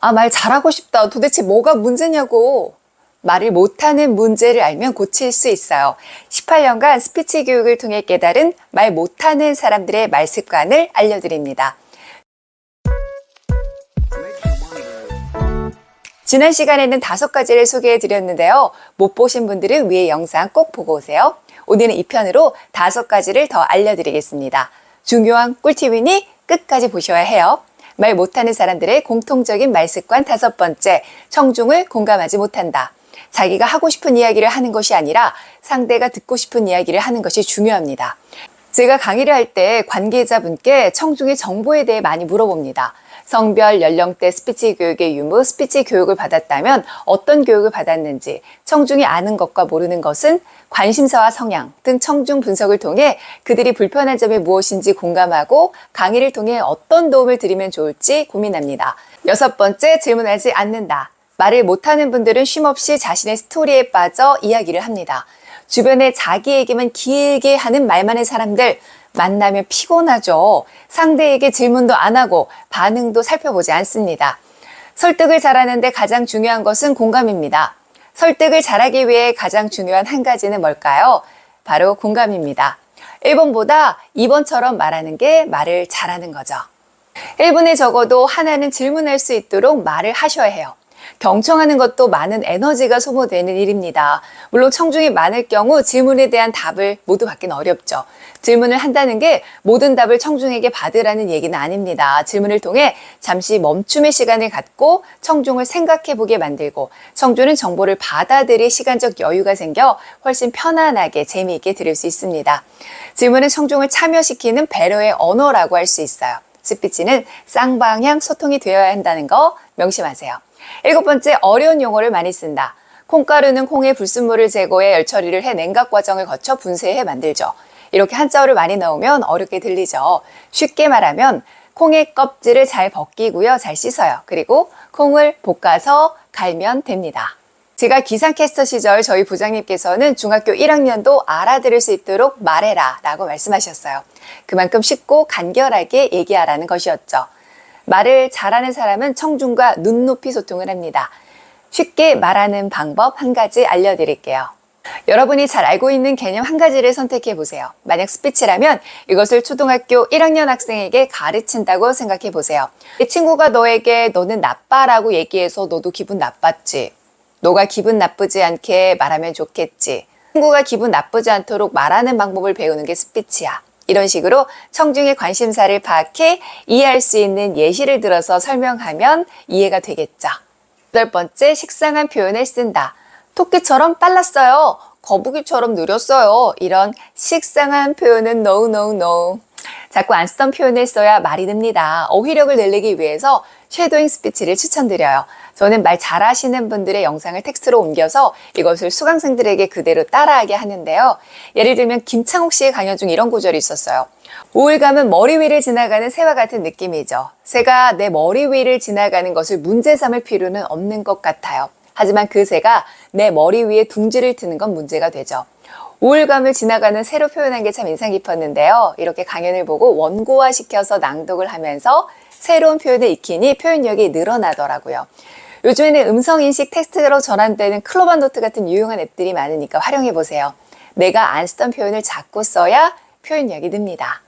아, 말 잘하고 싶다. 도대체 뭐가 문제냐고. 말을 못하는 문제를 알면 고칠 수 있어요. 18년간 스피치 교육을 통해 깨달은 말 못하는 사람들의 말 습관을 알려드립니다. 지난 시간에는 다섯 가지를 소개해 드렸는데요. 못 보신 분들은 위에 영상 꼭 보고 오세요. 오늘은 이 편으로 다섯 가지를 더 알려드리겠습니다. 중요한 꿀팁이니 끝까지 보셔야 해요. 말 못하는 사람들의 공통적인 말 습관 다섯 번째, 청중을 공감하지 못한다. 자기가 하고 싶은 이야기를 하는 것이 아니라 상대가 듣고 싶은 이야기를 하는 것이 중요합니다. 제가 강의를 할 때 관계자분께 청중의 정보에 대해 많이 물어봅니다. 성별, 연령대, 스피치 교육의 유무, 스피치 교육을 받았다면 어떤 교육을 받았는지, 청중이 아는 것과 모르는 것은 관심사와 성향 등 청중 분석을 통해 그들이 불편한 점이 무엇인지 공감하고 강의를 통해 어떤 도움을 드리면 좋을지 고민합니다. 여섯 번째, 질문하지 않는다. 말을 못하는 분들은 쉼없이 자신의 스토리에 빠져 이야기를 합니다. 주변에 자기 얘기만 길게 하는 말 많은 사람들 만나면 피곤하죠. 상대에게 질문도 안 하고 반응도 살펴보지 않습니다. 설득을 잘하는데 가장 중요한 것은 공감입니다. 설득을 잘하기 위해 가장 중요한 한 가지는 뭘까요? 바로 공감입니다. 1번보다 2번처럼 말하는 게 말을 잘하는 거죠. 1분에 적어도 하나는 질문할 수 있도록 말을 하셔야 해요. 경청하는 것도 많은 에너지가 소모되는 일입니다. 물론 청중이 많을 경우 질문에 대한 답을 모두 받기는 어렵죠. 질문을 한다는 게 모든 답을 청중에게 받으라는 얘기는 아닙니다. 질문을 통해 잠시 멈춤의 시간을 갖고 청중을 생각해 보게 만들고 청중은 정보를 받아들일 시간적 여유가 생겨 훨씬 편안하게 재미있게 들을 수 있습니다. 질문은 청중을 참여시키는 배려의 언어라고 할 수 있어요. 스피치는 쌍방향 소통이 되어야 한다는 거 명심하세요. 일곱 번째, 어려운 용어를 많이 쓴다. 콩가루는 콩의 불순물을 제거해 열 처리를 해 냉각 과정을 거쳐 분쇄해 만들죠. 이렇게 한자어를 많이 넣으면 어렵게 들리죠. 쉽게 말하면 콩의 껍질을 잘 벗기고요. 잘 씻어요. 그리고 콩을 볶아서 갈면 됩니다. 제가 기상캐스터 시절 저희 부장님께서는 중학교 1학년도 알아들을 수 있도록 말해라 라고 말씀하셨어요. 그만큼 쉽고 간결하게 얘기하라는 것이었죠. 말을 잘하는 사람은 청중과 눈높이 소통을 합니다. 쉽게 말하는 방법 한 가지 알려드릴게요. 여러분이 잘 알고 있는 개념 한 가지를 선택해 보세요. 만약 스피치라면 이것을 초등학교 1학년 학생에게 가르친다고 생각해 보세요. 이 친구가 너에게 너는 나빠라고 얘기해서 너도 기분 나빴지. 너가 기분 나쁘지 않게 말하면 좋겠지. 친구가 기분 나쁘지 않도록 말하는 방법을 배우는 게 스피치야. 이런 식으로 청중의 관심사를 파악해 이해할 수 있는 예시를 들어서 설명하면 이해가 되겠죠. 여덟 번째, 식상한 표현을 쓴다. 토끼처럼 빨랐어요. 거북이처럼 느렸어요. 이런 식상한 표현은 no, no, no. 자꾸 안 쓰던 표현을 써야 말이 듭니다. 어휘력을 늘리기 위해서 쉐도잉 스피치를 추천드려요. 저는 말 잘하시는 분들의 영상을 텍스트로 옮겨서 이것을 수강생들에게 그대로 따라하게 하는데요. 예를 들면 김창옥 씨의 강연 중 이런 구절이 있었어요. 우울감은 머리 위를 지나가는 새와 같은 느낌이죠. 새가 내 머리 위를 지나가는 것을 문제 삼을 필요는 없는 것 같아요. 하지만 그 새가 내 머리 위에 둥지를 트는 건 문제가 되죠. 우울감을 지나가는 새로 표현한 게 참 인상 깊었는데요. 이렇게 강연을 보고 원고화 시켜서 낭독을 하면서 새로운 표현을 익히니 표현력이 늘어나더라고요. 요즘에는 음성인식 텍스트로 전환되는 클로바 노트 같은 유용한 앱들이 많으니까 활용해 보세요. 내가 안 쓰던 표현을 자꾸 써야 표현력이 늡니다.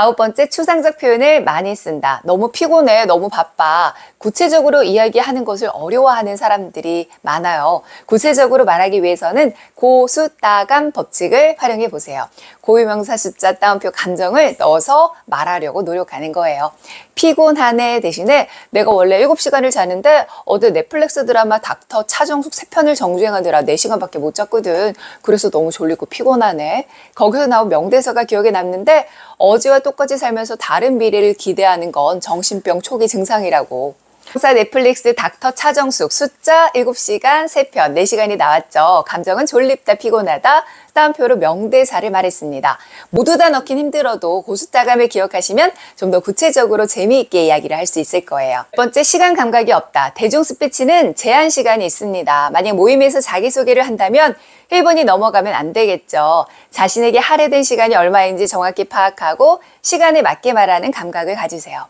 아홉 번째, 추상적 표현을 많이 쓴다. 너무 피곤해, 너무 바빠. 구체적으로 이야기하는 것을 어려워하는 사람들이 많아요. 구체적으로 말하기 위해서는 고수따감 법칙을 활용해 보세요. 고유명사 숫자 따옴표 감정을 넣어서 말하려고 노력하는 거예요. 피곤하네 대신에 내가 원래 7시간을 자는데 어제 넷플릭스 드라마 닥터 차정숙 3편을 정주행하느라 4시간밖에 못 잤거든. 그래서 너무 졸리고 피곤하네. 거기서 나온 명대사가 기억에 남는데 어제와 똑같이 살면서 다른 미래를 기대하는 건 정신병 초기 증상이라고. 사 넷플릭스 닥터 차정숙 숫자 7시간 3편 4시간이 나왔죠. 감정은 졸립다 피곤하다 따옴표로 명대사를 말했습니다. 모두 다 넣긴 힘들어도 고숫다감을 기억하시면 좀 더 구체적으로 재미있게 이야기를 할 수 있을 거예요. 첫 번째 시간 감각이 없다. 대중 스피치는 제한 시간이 있습니다. 만약 모임에서 자기소개를 한다면 1분이 넘어가면 안 되겠죠. 자신에게 할애된 시간이 얼마인지 정확히 파악하고 시간에 맞게 말하는 감각을 가지세요.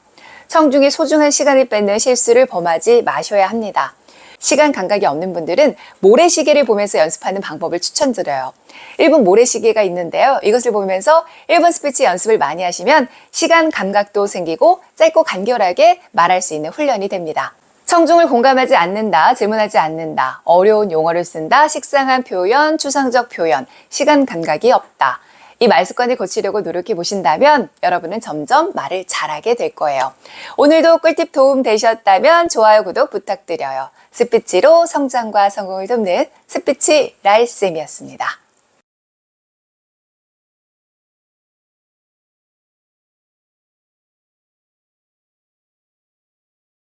청중이 소중한 시간을 뺏는 실수를 범하지 마셔야 합니다. 시간 감각이 없는 분들은 모래시계를 보면서 연습하는 방법을 추천드려요. 1분 모래시계가 있는데요. 이것을 보면서 1분 스피치 연습을 많이 하시면 시간 감각도 생기고 짧고 간결하게 말할 수 있는 훈련이 됩니다. 청중을 공감하지 않는다, 질문하지 않는다, 어려운 용어를 쓴다, 식상한 표현, 추상적 표현, 시간 감각이 없다. 이 말 습관을 고치려고 노력해 보신다면 여러분은 점점 말을 잘하게 될 거예요. 오늘도 꿀팁 도움 되셨다면 좋아요, 구독 부탁드려요. 스피치로 성장과 성공을 돕는 스피치 라이쌤이었습니다.